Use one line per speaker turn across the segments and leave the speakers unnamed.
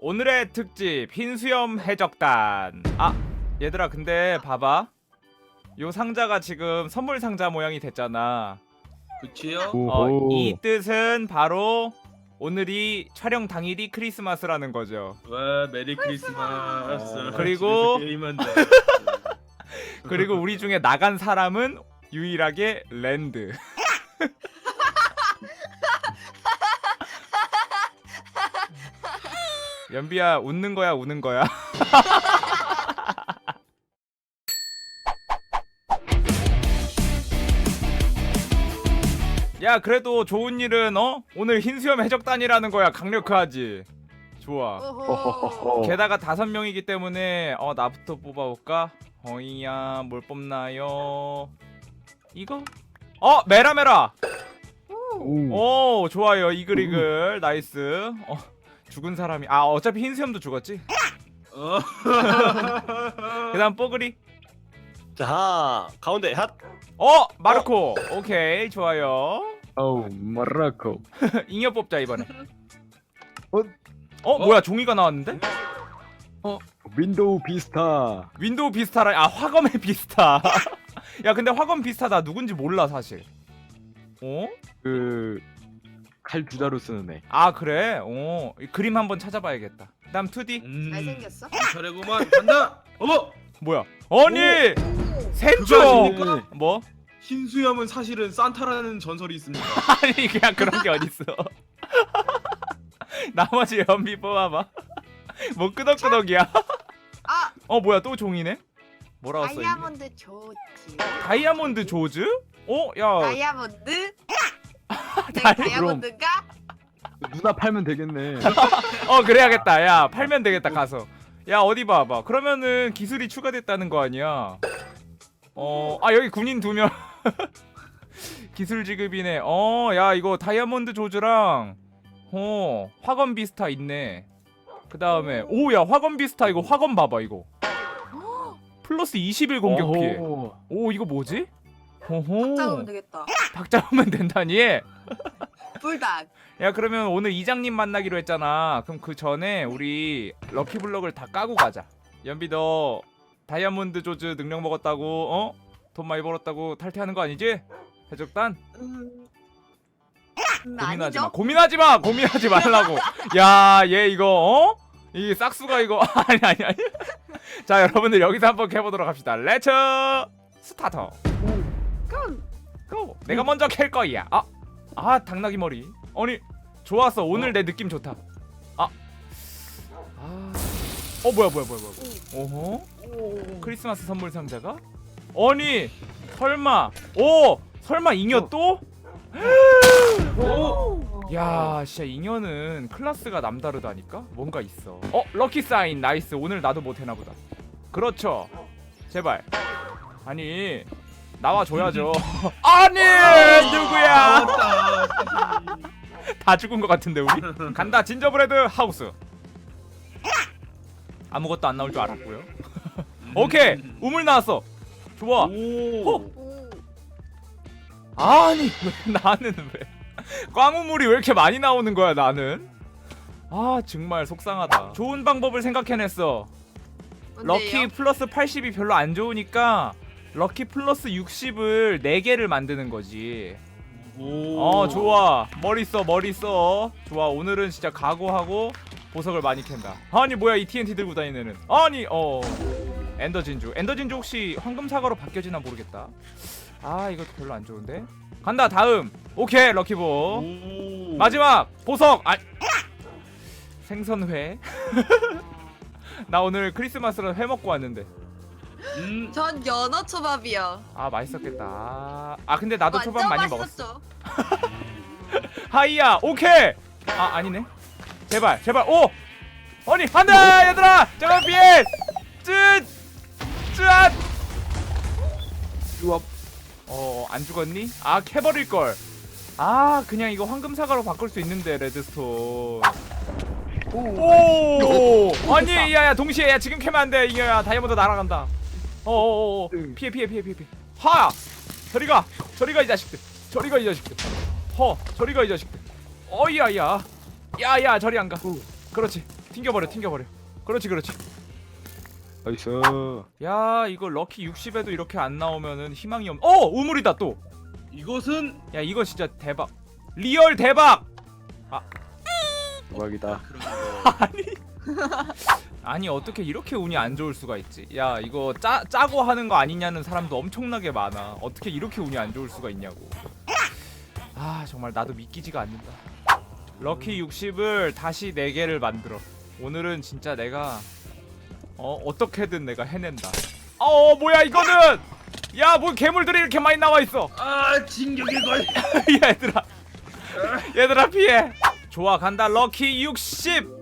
오늘의 특집 흰수염 해적단. 아 얘들아 근데 봐봐. 요 상자가 지금 선물 상자 모양이 됐잖아.
그치요?
어,
오호.
이 뜻은 바로 오늘이 촬영 당일이 크리스마스라는 거죠.
와 메리 크리스마스.
어, 그리고-
게임한다
그리고 우리 중에 나간 사람은 유일하게 랜드 연비야 웃는 거야 우는 거야 야 그래도 좋은 일은 어 오늘 흰수염 해적단이라는 거야 강력하지 좋아
어허허허.
게다가 다섯 명이기 때문에 어 나부터 뽑아볼까? 어이야 뭘 뽑나요? 이거? 어 메라메라.
오.
오 좋아요 이글이글 나이스. 어 죽은 사람이 아 어차피 흰수염도 죽었지.
어.
그다음 뽀글이.
자 가운데 핫
어 마르코. 오케이 좋아요.
어우 마라코.
잉여 뽑자 이번에.
어?
어 뭐야 종이가 나왔는데?
윈도우 비스타.
윈도우 비스타라 아 화검의 비스타. 야 근데 화검 비스타 나 누군지 몰라 사실. 어?
그 칼 주자로 쓰는 애.
아 그래? 오 그림 한번 찾아봐야겠다. 그다음 2D
음,
잘생겼어?
차례구만 간다 어머
뭐야? 아니
그거 아십니까?
뭐?
흰수염은 사실은 산타라는 전설이 있습니다
아니 그냥 그런 게 어딨어? 나머지 연비 뽑아봐. 뭐 끄덕끄덕이야?
아
어 뭐야 또 종이네? 뭐라고 써있네?
다이아몬드 조지
다이아몬드 조즈? 어? 야
다이아몬드? 내
다이-
다이아몬드가?
누나 팔면 되겠네.
어 그래야겠다. 야 팔면 되겠다 가서. 야 어디 봐봐. 그러면은 기술이 추가됐다는 거 아니야? 어, 아 여기 군인 두 명. 기술 지급이네. 어, 야 이거 다이아몬드 조즈랑 어 화건 비스타 있네. 그 다음에 오 야 화건 비스타 이거 화건 봐봐 이거. 플러스 21 공격 피해.
어허.
오 이거 뭐지? 호호.
잡으면 되겠다
박 잡으면 된다니.
불닭
야 그러면 오늘 이장님 만나기로 했잖아. 그럼 그 전에 우리 럭키블럭을 다 까고 가자. 연비 너 다이아몬드 조즈 능력 먹었다고 어? 돈 많이 벌었다고 탈퇴하는 거 아니지? 해적단?
음... 음,
고민하지 마.
아니죠?
고민하지 마. 고민하지 말라고. 야, 얘 이거 어? 이 싹수가 이거 아니 아니 아니. 자, 여러분들 여기서 한번 해 보도록 합시다. 레츠 스타터. 고. 내가 먼저 캘 거야. 아. 아, 당나귀 머리. 아니, 좋았어. 오늘 내 느낌 좋다. 아. 아. 어, 뭐야 뭐야 뭐야 뭐야. 오호.
오.
크리스마스 선물 상자가? 아니, 설마. 오, 설마 잉여 또?
오!
야, 진짜 잉여는 클래스가 남다르다니까? 뭔가 있어. 어, 럭키 사인 나이스. 오늘 나도 못 해나 보다. 그렇죠. 제발. 아니, 나와 줘야죠. 아니, 누구야?
나왔다
다 죽은 것 같은데 우리. 간다. 진저브레드 하우스. 아무것도 안 나올 줄 알았고요. 오케이. 우물 나왔어. 좋아.
오
오.
아니 왜 나는 왜 꽝우물이 왜 이렇게 많이 나오는 거야 나는 아 정말 속상하다 좋은 방법을 생각해냈어 럭키? 플러스 80이 별로 안 좋으니까 럭키 플러스 60을 4개를 만드는 거지.
오.
어 좋아. 머리 써 머리 써. 좋아. 오늘은 진짜 각오하고 보석을 많이 캔다. 아니 뭐야 이 TNT 들고 다니는. 애는 아니 어. 엔더 진주. 엔더 진주 혹시 황금 사과로 바뀌어지나 모르겠다. 아 이거 별로 안 좋은데? 간다 다음. 오케이 럭키보.
오.
마지막 보석. 아 생선회. 나 오늘 크리스마스로 회 먹고 왔는데
음.
전 연어 초밥이요.
아 맛있었겠다. 아, 아 근데 나도 초밥 많이 먹었어? 하이야 오케이! 아 아니네. 제발 제발 오! 아니 안돼 얘들아! 잠깐 피해 쯔쯔
유압.
어안 죽었니? 아 캐버릴 걸 아 그냥 이거 황금 사과로 바꿀 수 있는데 레드스톤. 오. 아니 야야 동시에 야 지금 캐면 안돼. 이거야 다이아몬드 날아간다 어어어
응.
피해 피해 피해 피해 피해. 하! 저리 가 저리 가 이 자식들. 저리 가 이 자식들. 허 저리 가 이 자식들. 어이야야. 야야 저리 안가. 그렇지. 튕겨버려 튕겨버려. 그렇지 그렇지.
나이스.
야 이거 럭키 60에도 이렇게 안 나오면은 희망이 없 어! 우물이다 또!
이것은
야 이거 진짜 대박. 리얼 대박!
대박이다.
그런 거.
아니 어떻게 이렇게 운이 안 좋을 수가 있지? 야 이거 짜, 짜고 하는 거 아니냐는 사람도 엄청나게 많아. 어떻게 이렇게 운이 안 좋을 수가 있냐고. 아 정말 나도 믿기지가 않는다. 럭키 60을 다시 4개를 만들어. 오늘은 진짜 내가 어 어떻게든 내가 해낸다. 어 뭐야 이거는! 야 뭐 괴물들이 이렇게 많이 나와 있어?
아 진격의 걸.
얘들아. 얘들아 피해. 좋아 간다. 럭키 60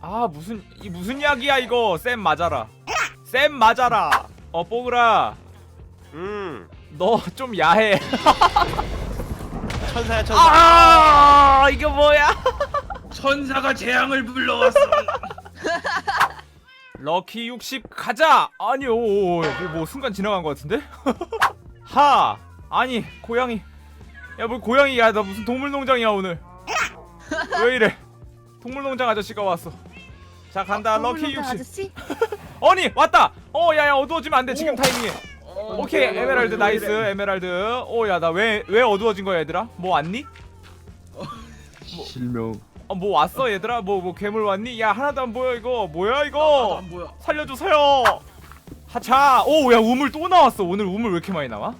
아, 아 무슨 이 무슨 약이야 이거? 쌤 맞아라. 쌤 맞아라. 어 뽀그라
음.
너 좀 야해.
천사야 천사.
아 이게 뭐야?
천사가 재앙을 불러왔어.
럭키 60 가자! 아니요 뭐, 뭐 순간 지나간 것 같은데? 하! 아니 고양이. 야 뭐 고양이야. 나 무슨 동물농장이야 오늘. 왜 이래? 동물농장 아저씨가 왔어 자 간다. 럭키 60
아저씨?
아니 왔다. 어 야야 어두워지면 안돼 지금
오.
타이밍에
어,
오케이 에메랄드 나이스 에메랄드. 오야 나 왜 왜 어두워진 거야 얘들아? 뭐 왔니?
실명.
어 뭐 왔어 얘들아? 뭐 뭐 괴물 왔니? 야 하나도 안 보여 이거. 뭐야 이거?
안 보여.
살려주세요. 하차. 오야 우물 또 나왔어. 오늘 우물 왜 이렇게 많이 나와?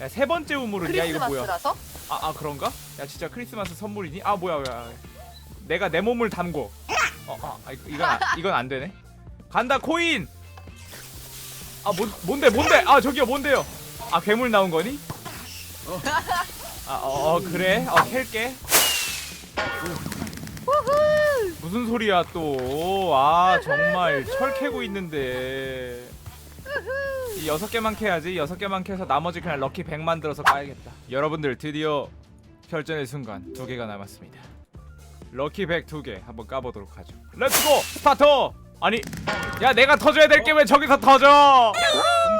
야 세 번째 우물은 야? 이거 뭐야?
크리스마스라서?
아, 아 그런가? 야 진짜 크리스마스 선물이니? 아 뭐야 뭐야. 내가 내 몸을 담고 어, 아, 아 이건 아, 이건 안 되네. 간다 코인! 아 뭔, 뭔데 뭔데? 아 저기요 뭔데요? 아 괴물 나온 거니?
어.
아 어, 어 그래? 어 캘게. 무슨 소리야 또? 아 정말 철 캐고 있는데. 이 여섯 개만 캐야지. 여섯 개만 캐서 나머지 그냥 럭키 100 만 들어서 까야겠다. 여러분들 드디어 결전의 순간 두 개가 남았습니다 럭키 100두개 한번 까보도록 하죠. 렛츠고! 스타트 아니 야 내가 터져야 될 게 왜 저기서 터져?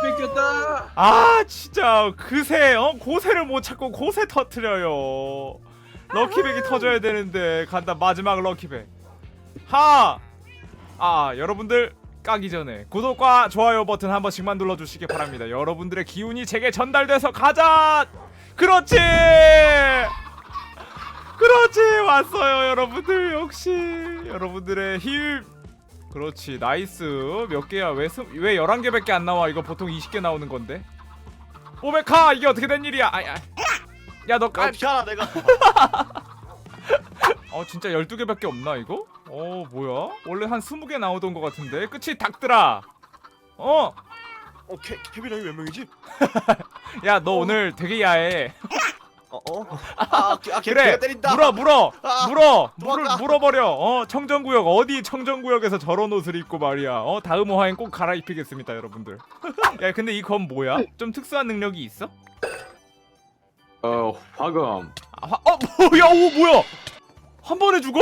돈 뺏겼다.
아 진짜. 그새 어? 고새를 못 찾고 고새 터트려요. 럭키백이 터져야 되는데 간다. 마지막 럭키백. 하! 아 여러분들 까기 전에 구독과 좋아요 버튼 한 번씩만 눌러주시기 바랍니다. 여러분들의 기운이 제게 전달돼서 가자! 그렇지 그렇지 왔어요 여러분들. 역시 여러분들의 힘. 그렇지 나이스. 몇 개야? 왜, 스, 왜 11개밖에 안 나와? 이거 보통 20개 나오는 건데. 오메카 이게 어떻게 된 일이야? 야너
아
깔...
비켜라 내가.
어 진짜 12개밖에 없나 이거? 어 뭐야? 원래 한 20개 나오던 것 같은데. 그치 닭들아. 어?
어 케, 케빈 형이 몇 명이지?
야 너 오늘 되게 야해
어? 어? 아, 아 걔,
그래.
걔가 때린다.
물어 물어.
아,
물어. 물을
도망가.
물어버려. 어 청정구역. 어디 청정구역에서 저런 옷을 입고 말이야. 어 다음 호화엔 꼭 갈아입히겠습니다 여러분들. 야 근데 이 검 뭐야? 좀 특수한 능력이 있어?
어 화금.
아, 화, 어 뭐야? 오 뭐야? 한 번에 죽어?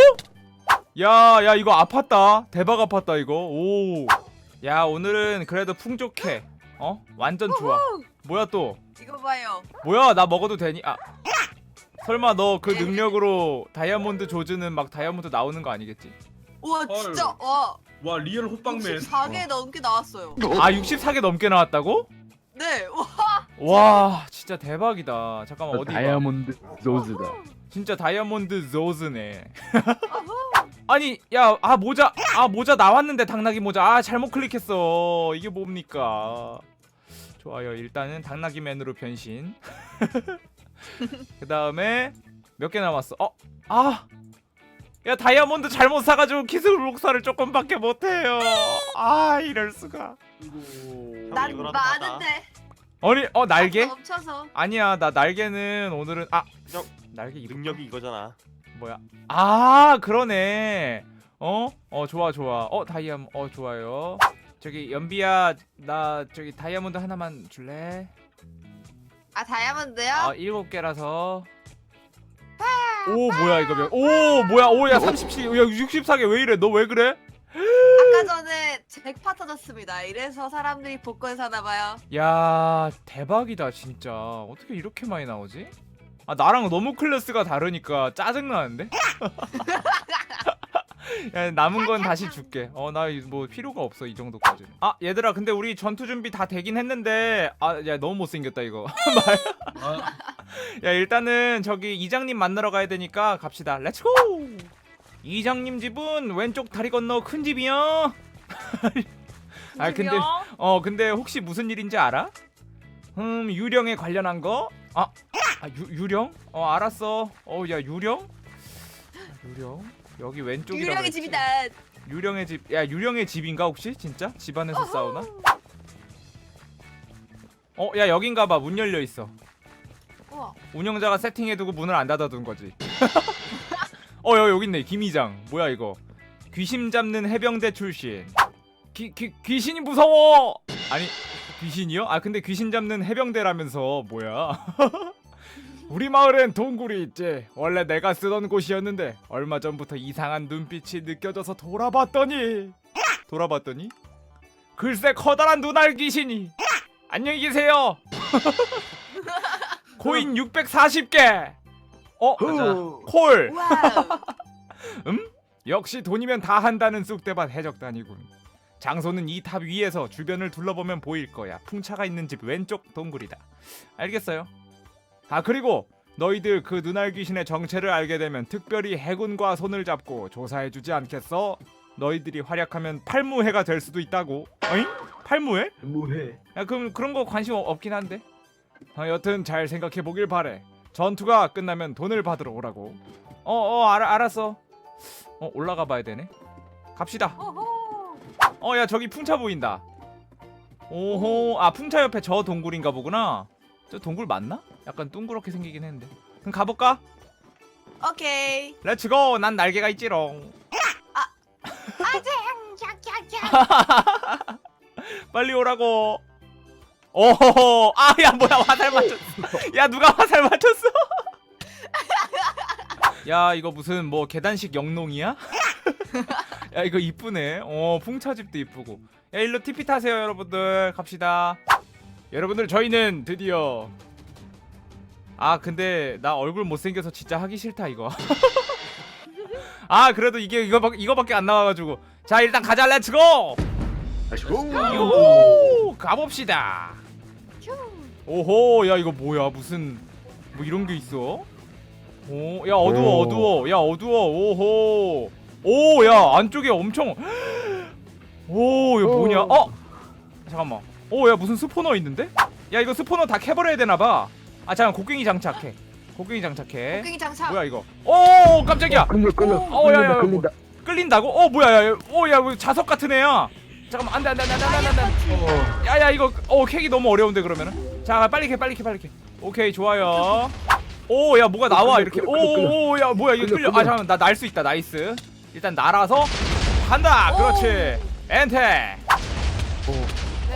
야야 이거 아팠다. 대박 아팠다 이거. 오야 오늘은 그래도 풍족해. 어? 완전 좋아. 뭐야 또?
이거 봐요.
뭐야 나 먹어도 되니? 아 설마 너 그 능력으로 다이아몬드 조즈는 막 다이아몬드 나오는 거 아니겠지?
우와 진짜? 와.
와 리얼 호빵맨.
64개 넘게 나왔어요.
아 64개 넘게 나왔다고?
네. 와.
와 진짜 대박이다. 잠깐만 어디 봐.
다이아몬드 조즈다.
진짜 다이아몬드 조즈네. 아니 야 아 모자 아 모자 나왔는데 당나귀 모자. 아 잘못 클릭했어. 이게 뭡니까? 좋아요. 일단은 당나귀 맨으로 변신 그 다음에 몇 개 남았어 어 아 야 다이아몬드 잘못 사가지고 기술 목사를 조금밖에 못해요 아 이럴 수가.
난
이거라도 받아.
많은데.
아니 어 날개
넘쳐서.
아니야 나 날개는 오늘은 아
형,
날개 이름
능력이 이거잖아
뭐야? 아 그러네. 어? 어 좋아 좋아. 어 다이아몬 어 좋아요. 저기 연비야 나 저기 다이아몬드 하나만 줄래?
아 다이아몬드요?
아 일곱 개라서. 오 뭐야 이거 몇? 오 뭐야 오야 37, 야 64개 왜 이래? 너 왜 그래?
아까 전에 잭팟 터졌습니다. 이래서 사람들이 복권 사나 봐요.
야 대박이다 진짜. 어떻게 이렇게 많이 나오지? 아 나랑 너무 클래스가 다르니까 짜증 나는데? 야, 남은 건 다시 줄게. 어, 나 뭐 필요가 없어 이 정도까지는. 아, 얘들아, 근데 우리 전투 준비 다 되긴 했는데, 아, 야 너무 못생겼다 이거.
아,
야, 일단은 저기 이장님 만나러 가야 되니까 갑시다. 렛츠고. 이장님 집은 왼쪽 다리 건너 큰 집이요. 아, 근데 어, 근데 혹시 무슨 일인지 알아? 음, 유령에 관련한 거? 아, 아 유, 유령? 어, 알았어. 어, 야 유령? 유령? 여기 왼쪽이라고
유령의
했지?
집이다.
유령의 집. 야, 유령의 집인가 혹시? 진짜? 집 안에서 싸우나? 어, 야, 여긴가 봐. 문 열려 있어.
우와.
운영자가 세팅해두고 문을 안 닫아둔 거지. 어, 여, 여기 있네. 김이장. 뭐야 이거? 귀신 잡는 해병대 출신. 귀, 귀, 귀신이 무서워. 아니, 귀신이요? 아, 근데 귀신 잡는 해병대라면서 뭐야? 우리 마을엔 동굴이 있지. 원래 내가 쓰던 곳이었는데 얼마 전부터 이상한 눈빛이 느껴져서 돌아봤더니 돌아봤더니 글쎄 커다란 눈알 귀신이 안녕히 계세요. 코인 640개. 어? 콜.
와우.
역시 돈이면 다 한다는 쑥대밭 해적단이군. 장소는 이 탑 위에서 주변을 둘러보면 보일 거야. 풍차가 있는 집 왼쪽 동굴이다. 알겠어요. 아 그리고 너희들 그 눈알 귀신의 정체를 알게 되면 특별히 해군과 손을 잡고 조사해주지 않겠어? 너희들이 활약하면 팔무해가 될 수도 있다고. 어잉? 팔무해?
뭐해?
야 그럼 그런 거 관심 없- 없긴 한데. 아, 여튼 잘 생각해 보길 바래. 전투가 끝나면 돈을 받으러 오라고. 어, 어, 알아, 알았어. 어, 올라가 봐야 되네. 갑시다.
오호.
어, 야 저기 풍차 보인다. 오호, 아 풍차 옆에 저 동굴인가 보구나. 저 동굴 맞나? 약간 둥그렇게 생기긴 했는데. 그럼 가볼까?
오케이.
렛츠고. 난 날개가 있지롱.
아쟁 캬캬캬.
빨리 오라고. 오호호. 아, 야 뭐야 화살 맞췄어. 야 누가 화살 맞췄어? 야 이거 무슨 뭐 계단식 영농이야? 야 이거 이쁘네. 어 풍차집도 이쁘고. 야 일로 TP 타세요 여러분들. 갑시다. 여러분들 저희는 드디어 아 근데 나 얼굴 못생겨서 진짜 하기 싫다 이거. 아 그래도 이게 이거 이거밖에 안 나와가지고 자 일단 가자 렛츠고. 요 가봅시다.
휴.
오호 야 이거 뭐야 무슨 뭐 이런 게 있어? 오 야 어두워
오.
어두워 야 어두워 오호 오 야 안쪽에 엄청 오 이거 뭐냐
오.
어 잠깐만 오 야 무슨 스포너 있는데? 야 이거 스포너 다 캐버려야 되나봐 아 잠깐 곡괭이 장착해 곡괭이 장착해
곡괭이 장착.
뭐야 이거 오 깜짝이야
끌려 끌려.
어, 야, 야, 야,
끌린다.
끌린다고? 어 뭐야 야 오야 뭐 자석 같은 애야 잠깐만 안돼 안돼 안돼 안돼 안돼. 야야 이거 어 캐기 너무 어려운데 그러면은 자 빨리 캐 빨리 캐 빨리 캐 오케이 좋아요 오 야 뭐가 나와 이렇게 오오야 뭐야 이거
끌려,
끌려 아. 잠깐만 나 날 수 있다 나이스 일단 날아서 간다
오.
그렇지 엔테
네.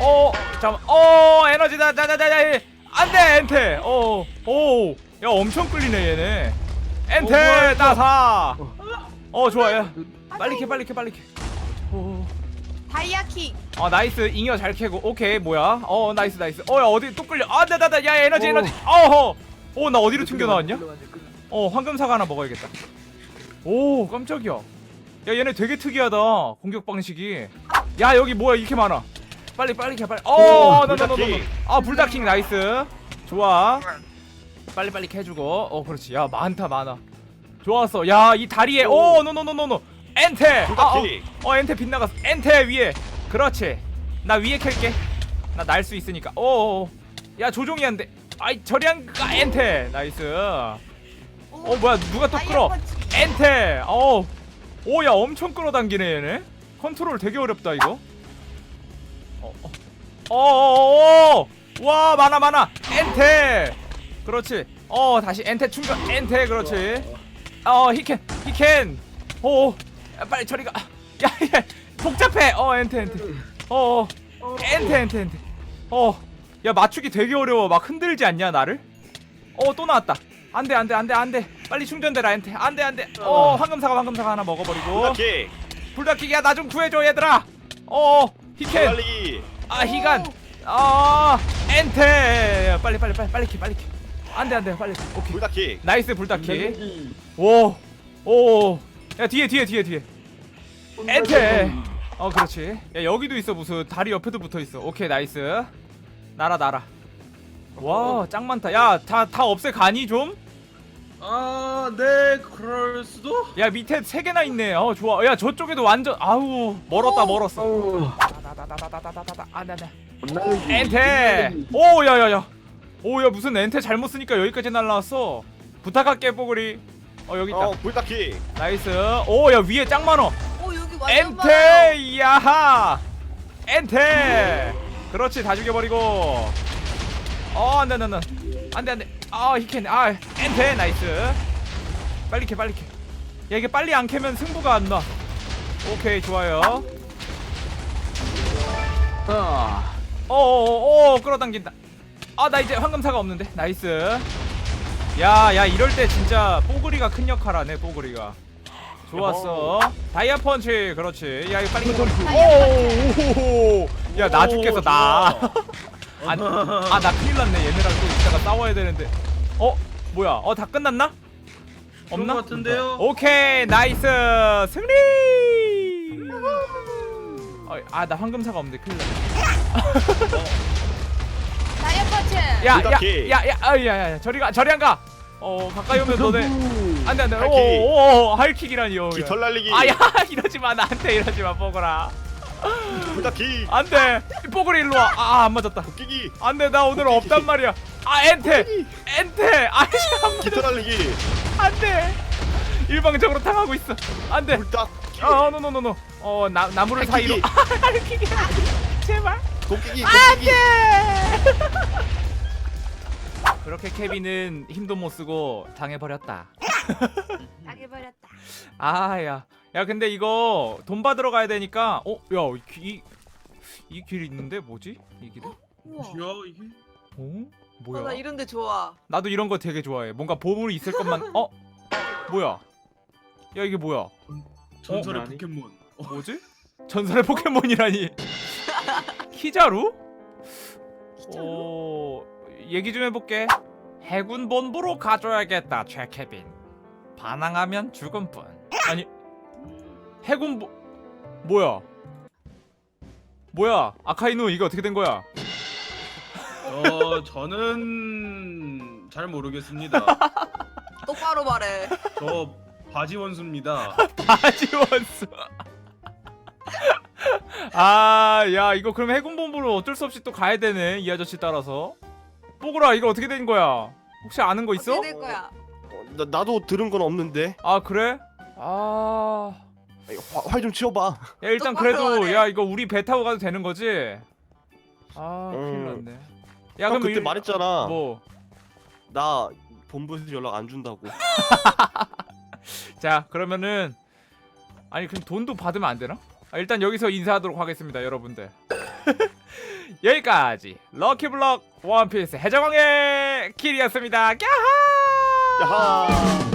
어 잠깐 어 에너지다 자자자자 안돼 엔테 어 오 야 엄청 끌리네 얘네. 엔테
어, 뭐야.
따사. 어 좋아 야 빨리 캐 빨리 캐 빨리 캐. 오.
다이아킥.
어 나이스. 잉여 잘 캐고. 오케이 뭐야. 어 나이스 나이스. 어 야 어디 또 끌려. 아 나 나 나 야 에너지
오.
에너지. 어허. 어 나 어디로 튕겨 나왔냐. 어 황금사과 하나 먹어야겠다. 오 깜짝이야. 야 얘네 되게 특이하다. 공격 방식이. 야 여기 뭐야? 이렇게 많아 빨리 빨리 캐 빨리.
오,
어너너너너아 불다킹 나이스. 좋아. 빨리 빨리 캐주고. 어 그렇지. 야 많다 많아. 좋았어. 야 이 다리에. 오. 노노노노노. 엔테. 아, 어. 어 엔테 빗나갔어. 엔테 위에. 그렇지. 나 위에 캘게. 나 날 수 있으니까. 오야 조종이 안돼. 아이 저리 안가 엔테. 나이스. 어 뭐야 누가 또 끌어. 엔테. 어오야 엄청 끌어당기네 얘네. 컨트롤 되게 어렵다 이거 어어어 와 많아 많아 엔테 그렇지 어 다시 엔테 충전 엔테 그렇지 어 히켄 히켄 오 야, 빨리 저리 가. 야, 야, 복잡해. 어, 엔테, 엔테. 어, 어, 엔테, 엔테, 엔테. 어, 야, 맞추기 되게 어려워. 막 흔들지 않냐, 나를? 어, 또 나왔다. 안 돼, 안 돼, 안 돼, 안 돼. 빨리 충전되라, 엔테. 안 돼, 안 돼. 어, 황금사과, 황금사과 하나 먹어버리고.
불닭킥.
불닭킥이야, 나 좀 구해줘, 얘들아. 어, 히켄.
달리기.
아, 희간. 아, 엔테. 빨리, 빨리, 빨리, 빨리 키, 빨리 키. 안 돼, 안 돼, 빨리. 오케이.
불닭킥.
나이스 불닭킥.
음.
오, 오, 야 뒤에 뒤에 뒤에 뒤에. 엔테. 어 그렇지. 야 여기도 있어 무슨 다리 옆에도 붙어 있어. 오케이 나이스. 날아 날아. 와짱 많다. 야 다 다 없애 가니 좀?
아, 네, 그럴 수도.
야 밑에 세 개나 있네. 어 좋아. 야 저쪽에도 완전 아우 멀었다 멀었어. 따다다다다다다.
아나나 네, 네.
엔테! 오 야야야. 오야 무슨 엔테 잘못 쓰니까 여기까지 날라왔어. 부탁할게 뽀글이. 어 여기 있다.
어 불타키.
나이스. 오 야 위에 짱 많어.
오 여기 완전 많아요.
엔테 야하! 엔테! 그렇지 다 죽여버리고. 어 안돼 안돼 안돼. 안돼 안돼. 아, 아 히켄. 아 엔테! 나이스. 빨리 캐 빨리 캐야 이게 빨리 안 캐면 승부가 안나. 오케이 좋아요.
아,
어어어 끌어당긴다. 아 나 이제 황금사가 없는데 나이스. 야야 이럴 때 진짜 뽀글이가 큰 역할하네 뽀글이가. 좋았어. 다이아 펀치 그렇지. 야 이거 빨리. 오오오. 야나 죽겠어 나. 아나 큰일 났네 얘네랑 또 이따가 싸워야 되는데. 어 뭐야? 어 다 끝났나? 없나?
없나 같은데요.
오케이 나이스 승리. 아 나 황금사가 없는데 큰일 났네.
다이아 파츠.
불닭기.
야야야야야야 저리 가 저리 안 가. 어 가까이 오면 너네 안돼 안돼.
할킥.
오오 할킥이라니요.
깃털 날리기.
아야 이러지 마 나한테 이러지 마 뽀글아.
불닭기.
안돼 뽀글이 일로 와. 아안 맞았다.
도끼기.
안돼 나 오늘 없단 말이야. 아 엔테 엔테 아이씨
깃털 날리기.
안돼 일방적으로 당하고 있어. 안돼.
불닭기.
어 노노노노. 어 나, 나무를 사이로. 할킥이 제발.
도끼기.
안돼. 그렇게 케빈은 힘도 못 쓰고 당해버렸다.
당해버렸다.
아 야, 야 근데 이거 돈 받으러 가야 되니까, 어, 야, 이, 이길 있는데 뭐지? 이 길은?
우와.
뭐야 이게?
어?
어,
뭐야?
나 이런 데 좋아.
나도 이런 거 되게 좋아해. 뭔가 보물이 있을 것만. 어? 뭐야? 야 이게 뭐야?
전설의
어?
포켓몬. 어,
뭐지? 전설의 포켓몬이라니. 키자루? 어, 얘기 좀 해볼게. 해군 본부로 가줘야겠다, 최케빈. 반항하면 죽음뿐. 아니, 해군 보 뭐야? 뭐야? 아카이누 이거 어떻게 된 거야?
어, 저는 잘 모르겠습니다.
똑바로 말해.
저 바지 원수입니다.
바지 원수. 아, 야, 이거 그럼 해군 본부로 어쩔 수 없이 또 가야 되네. 이 아저씨 따라서. 뽀글아, 이거 어떻게 된 거야? 혹시 아는 거 있어?
어떻게 될 거야?
어, 나 나도 들은 건 없는데.
아, 그래? 아.
활좀 치워봐.
야, 일단
똑바로
그래도
하네.
야, 이거 우리 배 타고 가도 되는 거지? 아, 큰일
음.
났네. 야,
형
그럼
그때
일-
말했잖아.
뭐.
나 본부에서 연락 안 준다고.
자, 그러면은 아니, 그럼 돈도 받으면 안 되나? 아, 일단 여기서 인사하도록 하겠습니다, 여러분들. 여기까지 럭키블럭 원피스 해적왕의 길이었습니다. 야하!
야하.